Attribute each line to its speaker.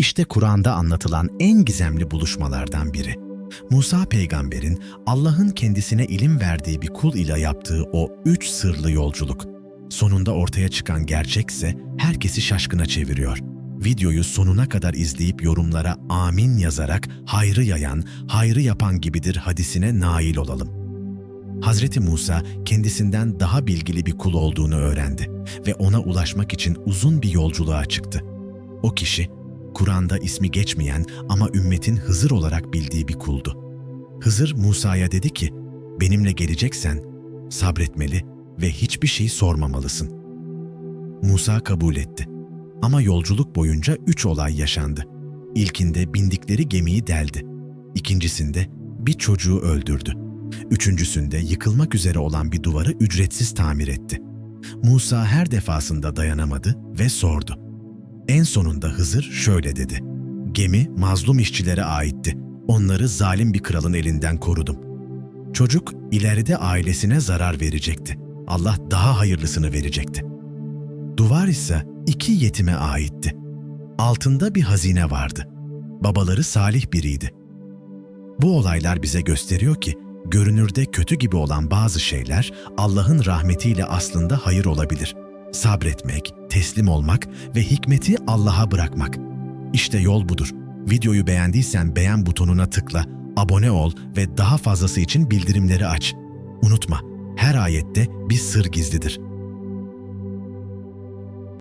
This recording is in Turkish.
Speaker 1: İşte Kur'an'da anlatılan en gizemli buluşmalardan biri. Musa peygamberin Allah'ın kendisine ilim verdiği bir kul ile yaptığı o üç sırlı yolculuk. Sonunda ortaya çıkan gerçekse herkesi şaşkına çeviriyor. Videoyu sonuna kadar izleyip yorumlara amin yazarak hayrı yayan, hayrı yapan gibidir hadisine nail olalım. Hazreti Musa kendisinden daha bilgili bir kul olduğunu öğrendi ve ona ulaşmak için uzun bir yolculuğa çıktı. O kişi Kur'an'da ismi geçmeyen ama ümmetin Hızır olarak bildiği bir kuldu. Hızır Musa'ya dedi ki, benimle geleceksen sabretmeli ve hiçbir şey sormamalısın. Musa kabul etti. Ama yolculuk boyunca üç olay yaşandı. İlkinde bindikleri gemiyi deldi. İkincisinde bir çocuğu öldürdü. Üçüncüsünde yıkılmak üzere olan bir duvarı ücretsiz tamir etti. Musa her defasında dayanamadı ve sordu. En sonunda Hızır şöyle dedi. Gemi mazlum işçilere aitti. Onları zalim bir kralın elinden korudum. Çocuk ileride ailesine zarar verecekti. Allah daha hayırlısını verecekti. Duvar ise iki yetime aitti. Altında bir hazine vardı. Babaları salih biriydi. Bu olaylar bize gösteriyor ki görünürde kötü gibi olan bazı şeyler Allah'ın rahmetiyle aslında hayır olabilir. Sabretmek, teslim olmak ve hikmeti Allah'a bırakmak. İşte yol budur. Videoyu beğendiysen beğen butonuna tıkla, abone ol ve daha fazlası için bildirimleri aç. Unutma, her ayette bir sır gizlidir.